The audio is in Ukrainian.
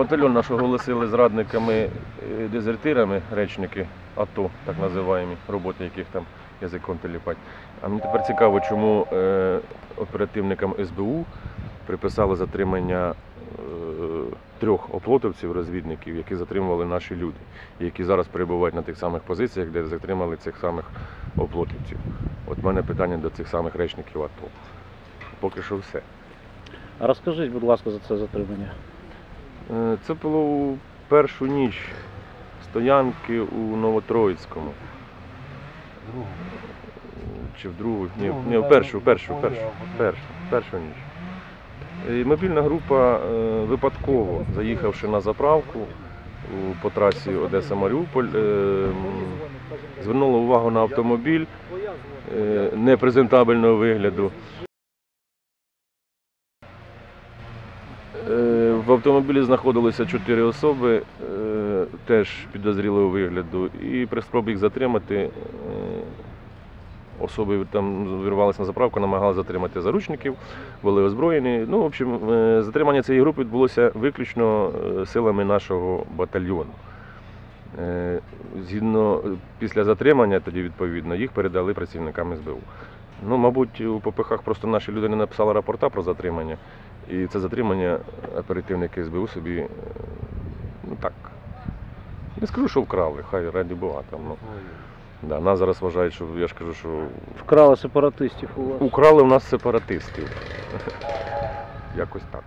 Батальйон наш оголосили зрадниками, е, дезертирами, речники АТО, так називаємо, роботи яких там язиком теліпать. А мені тепер цікаво, чому е, оперативникам СБУ приписали затримання е, трьох оплотовців, розвідників, які затримували наші люди, які зараз перебувають на тих самих позиціях, де затримали цих самих оплотівців. От в мене питання до цих самих речників АТО. Поки що все. А розкажіть, будь ласка, за це затримання. Е, Це було у першу ніч стоянки у Новотроїцькому. Чи в другу? Ні, Ну, ні в першу, в першу, в першу, в першу, в першу ніч. І мобільна група е, випадково, заїхавши на заправку по трасі Одеса-Маріуполь, е, звернула увагу на автомобіль непрезентабельного вигляду. Е, В автомобілі знаходилися чотири особи, е, теж підозрілого вигляду, і при спробі їх затримати е, особи там вирвалися на заправку, намагалися затримати заручників, були озброєні. Ну, в общем, е, затримання цієї групи відбулося виключно силами нашого батальйону. Згідно після затримання, тоді відповідно, їх передали працівникам СБУ. Ну, мабуть, у ППХ просто наші люди не написали рапорта про затримання. І це затримання оперативники СБУ собі, е, ну так, не скажу, що вкрали, хай раді Бога там. Ну, да, нас зараз вважають, що я ж кажу, що Вкрали сепаратистів у вас. украли в нас сепаратистів. Якось так.